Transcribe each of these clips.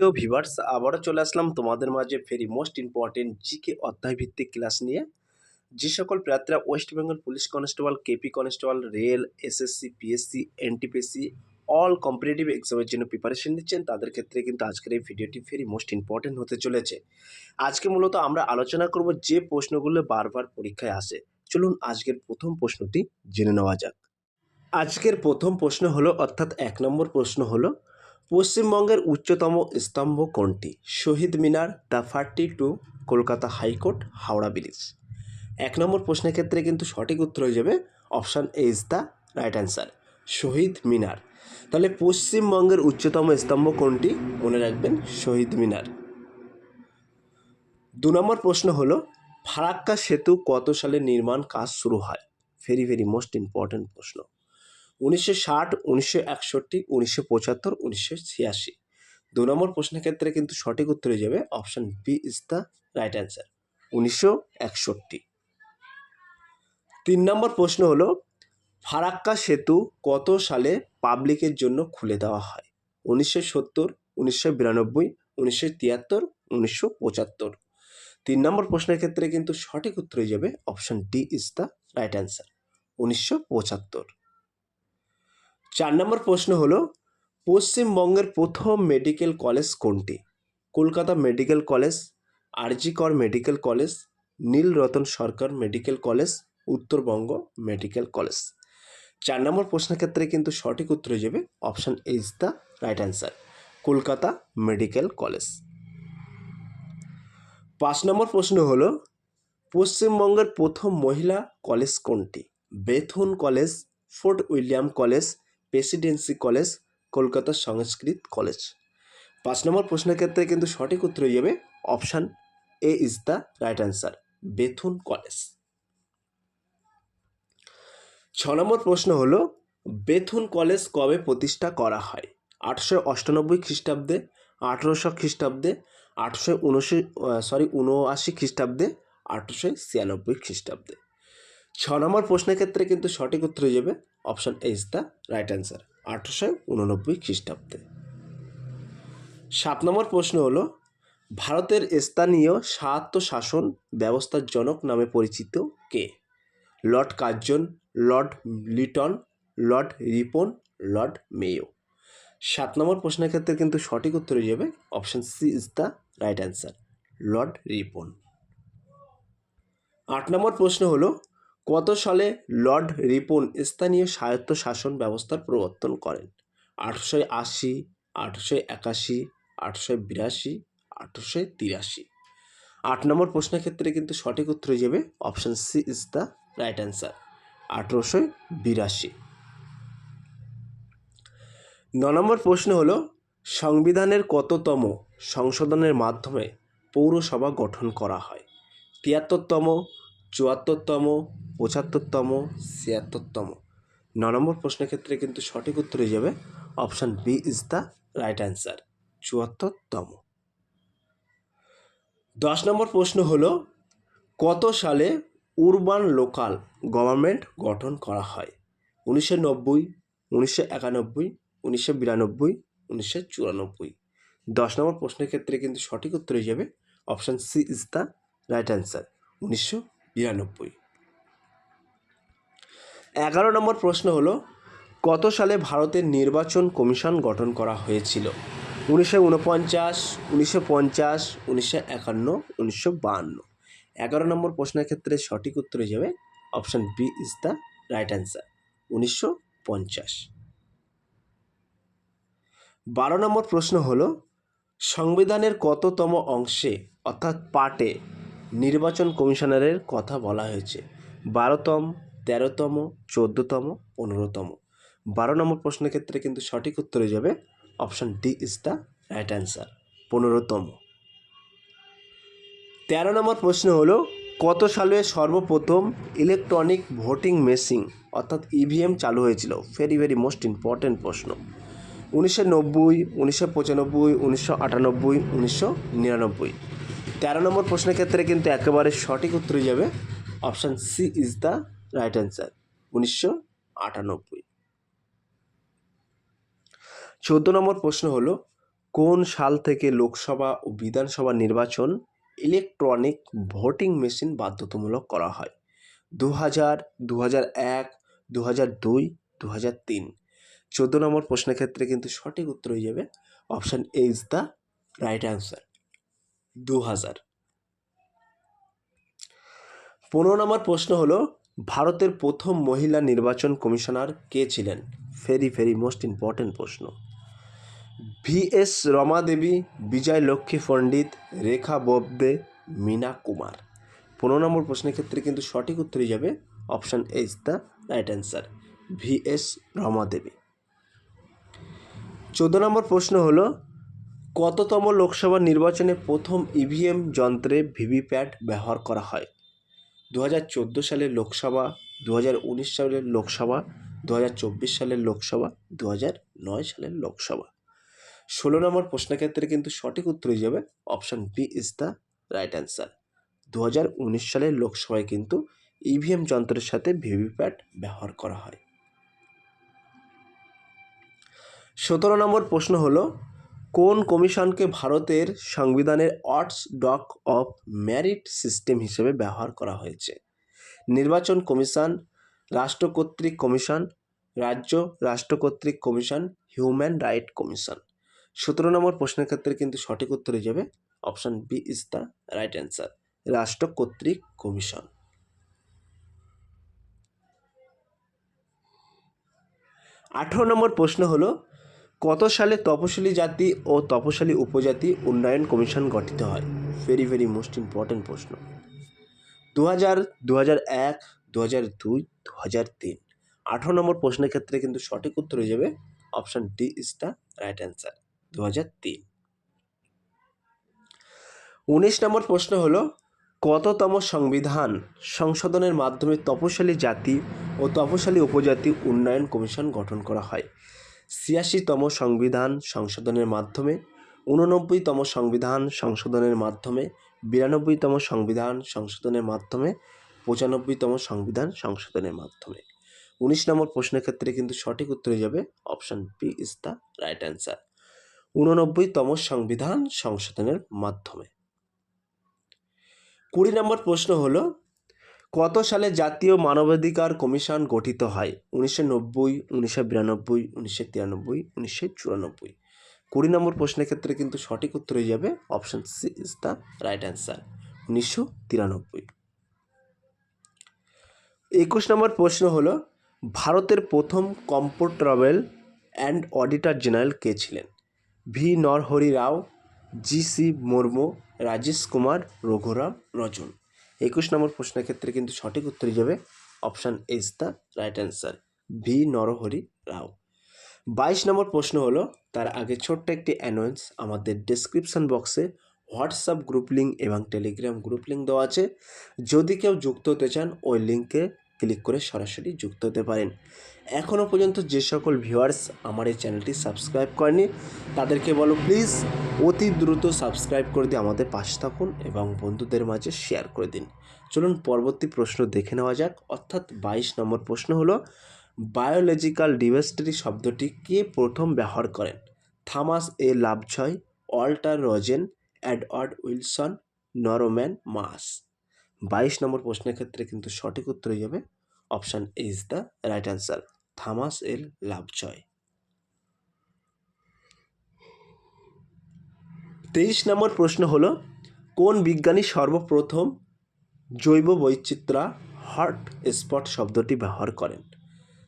তো ভিভার্স আবারও চলে আসলাম তোমাদের মাঝে ভেরি মোস্ট ইম্পর্টেন্ট জিকে অধ্যায় ভিত্তিক ক্লাস নিয়ে। যে সকল প্রার্থীরা West Bengal police constable KP constable rail SSC PSC NTPSC all competitive এক্সামের জন্য প্রিপারেশন নিচ্ছেন, তাদের ক্ষেত্রে কিন্তু আজকের এই ভিডিওটি ভেরি মোস্ট ইম্পর্টেন্ট হতে চলেছে। আজকে মূলত আমরা আলোচনা করব যে প্রশ্নগুলো বারবার পরীক্ষায় আসে। চলুন আজকের প্রথম প্রশ্নটি জেনে নেওয়া যাক। আজকের প্রথম প্রশ্ন হলো, অর্থাৎ এক নম্বর প্রশ্ন হলো পশ্চিমবঙ্গের উচ্চতম স্তম্ভ কোনটি? Shaheed Minar, the forty two, Kolkata high court, Howrah bridge. এক নম্বর প্রশ্নের ক্ষেত্রে কিন্তু সঠিক উত্তর হয়ে যাবে option A is the right answer, Shaheed Minar. তাহলে পশ্চিমবঙ্গের উচ্চতম স্তম্ভ কোনটি? মনে রাখবেন, শহীদ মিনার। দু নম্বর প্রশ্ন হলো, ফারাক্কা সেতু কত সালে নির্মাণ কাজ শুরু হয়? ভেরি ভেরি মোস্ট ইম্পর্ট্যান্ট প্রশ্ন। উনিশশো ষাট, উনিশশো একষট্টি, উনিশশো পঁচাত্তর, উনিশশো ছিয়াশি। দু নম্বর প্রশ্নের ক্ষেত্রে কিন্তু সঠিক উত্তর হয়ে যাবে option B is the right answer, উনিশশো একষট্টি। তিন নম্বর প্রশ্ন হলো, ফারাক্কা সেতু কত সালে পাবলিকের জন্য খুলে দেওয়া হয়? উনিশশো সত্তর, উনিশশো বিরানব্বই, উনিশশো তিয়াত্তর, উনিশশো পঁচাত্তর। তিন নম্বর প্রশ্নের ক্ষেত্রে কিন্তু সঠিক উত্তর হয়ে যাবে option D is the right answer, উনিশশো পঁচাত্তর। চার নম্বর প্রশ্ন হলো, পশ্চিমবঙ্গের প্রথম মেডিকেল কলেজ কোনটি? Kolkata medical college RG Kar medical college Nilratan Sarkar medical college Uttarbanga medical college চার নম্বর প্রশ্নের ক্ষেত্রে কিন্তু সঠিক উত্তর হয়ে যাবে option is the right answer Kolkata medical college পাঁচ নম্বর প্রশ্ন হল, পশ্চিমবঙ্গের প্রথম মহিলা কলেজ কোনটি? Bethune college Fort William college presidency college, Kolkata Sanskrit college. পাঁচ নম্বর প্রশ্নের ক্ষেত্রে কিন্তু সঠিক উত্তর হয়ে যাবে option A is the right answer, Bethune college. ছ নম্বর প্রশ্ন হলো, বেথুন কলেজ কবে প্রতিষ্ঠা করা হয়? আটশো অষ্টানব্বই খ্রিস্টাব্দে, আঠেরোশো খ্রিস্টাব্দে আটশো উনশি সরি উনআশি খ্রিস্টাব্দে আটশো ছিয়ানব্বই খ্রিস্টাব্দে। ছ নম্বর প্রশ্নের ক্ষেত্রে কিন্তু সঠিক উত্তর হয়ে যাবে option A is the right answer, আঠেরোশো উননব্বই খ্রিস্টাব্দে। সাত নম্বর প্রশ্ন হলো, ভারতের স্থানীয় স্বায়ত্ত শাসন ব্যবস্থার জনক নামে পরিচিত কে? Lord Curzon, Lord Lytton, Lord Ripon, Lord Mayo. সাত নম্বর প্রশ্নের ক্ষেত্রে কিন্তু সঠিক উত্তর হয়ে যাবে, option C is the right answer, Lord Ripon. আট নম্বর প্রশ্ন হলো কত সালে লর্ড রিপন স্থানীয় স্বায়ত্ত শাসন ব্যবস্থার প্রবর্তন করেন? আটশো আশি, আটশো একাশি, আটশো বিরাশি, আটশো তিরাশি। আট নম্বর প্রশ্নের ক্ষেত্রে কিন্তু সঠিক উত্তর যাবে option C is the right answer আঠেরোশো বিরাশি। ন নম্বর প্রশ্ন হল, সংবিধানের কততম সংশোধনের মাধ্যমে পৌরসভা গঠন করা হয়? তিয়াত্তরতম চুয়াত্তরতম, পঁচাত্তরতম, ছিয়াত্তরতম। ন নম্বর প্রশ্নের ক্ষেত্রে কিন্তু সঠিক উত্তর হয়ে যাবে option B is the right answer, চুয়াত্তরতম। দশ নম্বর প্রশ্ন হলো, কত সালে উরবান লোকাল গভর্নমেন্ট গঠন করা হয়? উনিশশো নব্বই, উনিশশো একানব্বই, উনিশশো বিরানব্বই, উনিশশো চুরানব্বই। দশ নম্বর প্রশ্নের ক্ষেত্রে কিন্তু সঠিক উত্তর হয়ে যাবে option C is the right answer, উনিশশো বিরানব্বই এগারো নম্বর প্রশ্ন হলো, কত সালে ভারতের নির্বাচন কমিশন গঠন করা হয়েছিল? উনিশশো উনপঞ্চাশ উনিশশো পঞ্চাশ, উনিশশো একান্ন, উনিশশো বাহান্ন। এগারো নম্বর প্রশ্নের ক্ষেত্রে সঠিক উত্তর যাবে option B is the right answer উনিশশো পঞ্চাশ। বারো নম্বর প্রশ্ন হলো, সংবিধানের কততম অংশে, অর্থাৎ পার্টে নির্বাচন কমিশনারের কথা বলা হয়েছে। বারোতম, তেরোতম, চোদ্দোতম, পনেরোতম। বারো নম্বর প্রশ্নের ক্ষেত্রে কিন্তু সঠিক উত্তর হয়ে যাবে option D is the right answer, পনেরোতম। তেরো নম্বর প্রশ্ন হলো, কত সালে সর্বপ্রথম ইলেকট্রনিক ভোটিং মেশিন অর্থাৎ ইভিএম চালু হয়েছিল? ভেরি ভেরি মোস্ট ইম্পর্ট্যান্ট প্রশ্ন। উনিশশো নব্বই, উনিশশো পঁচানব্বই, উনিশশো আটানব্বই, উনিশশো নিরানব্বই। তেরো নম্বর প্রশ্নের ক্ষেত্রে কিন্তু একেবারে সঠিক উত্তর যাবে। Option C is the right answer উনিশশো আটানব্বই। চোদ্দ নম্বর প্রশ্ন হলো, কোন সাল থেকে লোকসভা ও বিধানসভা নির্বাচন ইলেকট্রনিক ভোটিং মেশিন বাধ্যতামূলক করা হয়? দু হাজার দু হাজার এক দু হাজার দুই দু হাজার তিন। চোদ্দ নম্বর প্রশ্নের ক্ষেত্রে কিন্তু সঠিক উত্তর হয়ে যাবে option A is the right answer দু হাজার পনেরো নম্বর প্রশ্ন হলো, ভারতের প্রথম মহিলা নির্বাচন কমিশনার কে ছিলেন? ভেরি ভেরি মোস্ট ইম্পর্টেন্ট প্রশ্ন। V S Rama Devi Vijay Lakshmi Pandit, Rekha Bobde, Meena Kumar. পনেরো নম্বর প্রশ্নের ক্ষেত্রে কিন্তু সঠিক উত্তরই যাবে option A is the right answer V S Rama Devi চোদ্দ নম্বর প্রশ্ন হলো কততম লোকসভা নির্বাচনে প্রথম ইভিএম যন্ত্রে ভিভিপ্যাট ব্যবহার করা হয়? দু হাজার চোদ্দ সালের লোকসভা দু হাজার উনিশ সালের লোকসভা দু হাজার চব্বিশ সালের লোকসভা দু হাজার নয় সালের লোকসভা। ষোলো নম্বর প্রশ্নের ক্ষেত্রে কিন্তু সঠিক উত্তর হয়ে যাবে option B is the right answer দু হাজার উনিশ সালের লোকসভায় কিন্তু ইভিএম যন্ত্রের সাথে ভিভিপ্যাট ব্যবহার করা হয়। সতেরো নম্বর প্রশ্ন হলো কোন কমিশনকে ভারতের সংবিধানের watchdog of merit system হিসেবে ব্যবহার করা হয়েছে? নির্বাচন কমিশন রাষ্ট্রকর্তৃক কমিশন, রাজ্য রাষ্ট্র কর্তৃক কমিশন হিউম্যান রাইট কমিশন সতেরো নম্বর প্রশ্নের ক্ষেত্রে কিন্তু সঠিক উত্তর যাবে। Option B is the right answer রাষ্ট্র কর্তৃক কমিশন। আঠেরো নম্বর প্রশ্ন হলো কত সালে তপশিলি জাতি ও তপশিলি উপজাতি উন্নয়ন কমিশন গঠিত হয়? ভেরি ভেরি মোস্ট ইম্পর্ট্যান্ট প্রশ্ন। দু হাজার দু হাজার এক দু হাজার দুই দু হাজার তিন। আঠেরো নম্বর প্রশ্নের ক্ষেত্রে কিন্তু সঠিক উত্তর হয়ে যাবে option D is the right answer দু হাজার তিন। উনিশ নম্বর প্রশ্ন হলো, কততম সংবিধান সংশোধনের মাধ্যমে তপশালী জাতি ও তপশালী উপজাতি উন্নয়ন কমিশন গঠন করা হয়? ছিয়াশিতম সংবিধান সংশোধনের মাধ্যমে উননব্বইতম সংবিধান সংশোধনের মাধ্যমে, বিরানব্বইতম সংবিধান সংশোধনের মাধ্যমে, পঁচানব্বইতম সংবিধান সংশোধনের মাধ্যমে। উনিশ নম্বর প্রশ্নের ক্ষেত্রে কিন্তু সঠিক উত্তর হয়ে যাবে option B is the right answer উননব্বইতম সংবিধান সংশোধনের মাধ্যমে। কুড়ি নম্বর প্রশ্ন হলো কত সালে জাতীয় মানবাধিকার কমিশন গঠিত হয়? উনিশশো নব্বই, উনিশশো বিরানব্বই, উনিশশো তিরানব্বই, উনিশশো চুরানব্বই। কুড়ি নম্বর প্রশ্নের ক্ষেত্রে কিন্তু সঠিক উত্তর হয়ে যাবে option C is the right answer উনিশশো তিরানব্বই। একুশ নম্বর প্রশ্ন হলো, ভারতের প্রথম কম্পোর্টেবল অ্যান্ড অডিটর জেনারেল কে ছিলেন? V Narahari Rao, G C Murmu, Rajesh Kumar, Raghuram Rajan. একুশ নম্বর প্রশ্নের ক্ষেত্রে কিন্তু সঠিক উত্তর যাবে option is the right answer V Narahari Rao. বাইশ নম্বর প্রশ্ন হলো, তার আগে ছোট্ট একটি অ্যানোয়েন্স আমাদের ডিসক্রিপশান বক্সে হোয়াটসঅ্যাপ গ্রুপ লিঙ্ক এবং টেলিগ্রাম গ্রুপ লিঙ্ক দেওয়া আছে। যদি কেউ যুক্ত হতে চান, ওই লিঙ্কে ক্লিক করে সরাসরি যুক্ত হতে পারেন। এখনও পর্যন্ত যে সকল ভিউয়ার্স আমার এই চ্যানেলটি সাবস্ক্রাইব করেনি তাদেরকে বলো প্লিজ অতি দ্রুত সাবস্ক্রাইব করে দিয়ে আমাদের পাশে থাকুন এবং বন্ধুদের মাঝে শেয়ার করে দিন। চলুন পরবর্তী প্রশ্ন দেখে নেওয়া যাক। অর্থাৎ বাইশ নম্বর প্রশ্ন হলো বায়োলজিক্যাল ডিভার্সিটি শব্দটি কে প্রথম ব্যবহার করেন? Thomas E Lovejoy Walter Rosen Edward Wilson, Norman Myers. বাইশ নম্বর প্রশ্নের ক্ষেত্রে কিন্তু সঠিক উত্তর হয়ে যাবে option is the right answer Thomas L Lovejoy তেইশ নম্বর প্রশ্ন হলো, কোন বিজ্ঞানী সর্বপ্রথম জৈব বৈচিত্রা হট স্পট শব্দটি ব্যবহার করেন?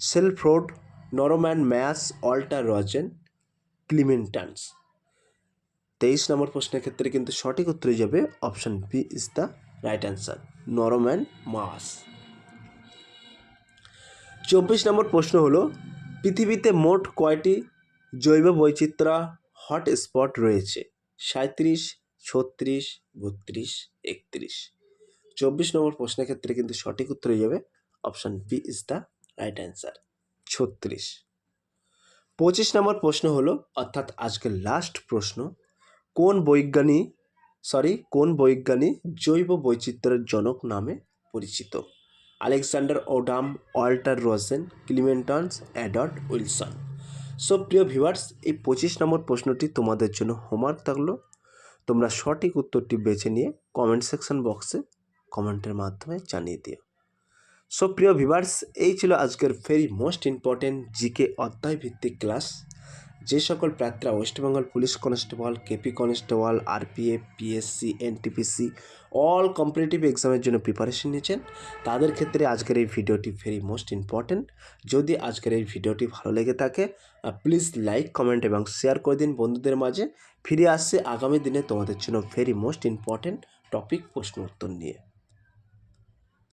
সেলফ্রোড নরম্যান ম্যাস অল্টার রজেন, ক্লিমেন্টান্স। তেইশ নম্বর প্রশ্নের ক্ষেত্রে কিন্তু সঠিক উত্তরে যাবে option B is the right answer Norman Myers চব্বিশ নম্বর প্রশ্ন হলো, পৃথিবীতে মোট কয়টি জৈব বৈচিত্র্য হট স্পট রয়েছে? সাঁত্রিশ ছত্রিশ, বত্রিশ, একত্রিশ। চব্বিশ নম্বর প্রশ্নের ক্ষেত্রে কিন্তু সঠিক উত্তর হয়ে যাবে option B is the right answer ছত্রিশ। পঁচিশ নম্বর প্রশ্ন হলো, অর্থাৎ আজকের লাস্ট প্রশ্ন, কোন বৈজ্ঞানিক সরি কোন বৈজ্ঞানিক জৈব বৈচিত্র্যের জনক নামে পরিচিত? আলেকজান্ডার ওডাম, ওয়াল্টার রোজেন, ক্লিমেন্টনস অ্যাডট উইলসন। সো প্রিয় ভিউয়ার্স, এই পঁচিশ নম্বর প্রশ্নটি তোমাদের জন্য হোমওয়ার্ক থাকল। তোমরা সঠিক উত্তরটি বেছে নিয়ে কমেন্ট সেকশন বক্সে কমেন্টের মাধ্যমে জানিয়ে দিও। সো প্রিয় ভিভার্স এই ছিল আজকের ভেরি মোস্ট ইম্পর্টেন্ট জিকে অধ্যায় ভিত্তিক ক্লাস যে সকল প্রার্থীরা West Bengal police constable, KP constable RPF PSC, NTPC all competitive এক্সামের জন্য প্রিপারেশন নিয়েছেন। তাদের ক্ষেত্রে আজকের এই ভিডিওটি ভেরি মোস্ট ইম্পর্টেন্ট যদি আজকের এই ভিডিওটি ভালো লেগে থাকে প্লিজ লাইক কমেন্ট এবং শেয়ার করে দিন বন্ধুদের মাঝে। ফিরে আসছে আগামী দিনে তোমাদের জন্য ভেরি মোস্ট ইম্পর্টেন্ট টপিক প্রশ্ন উত্তর নিয়ে।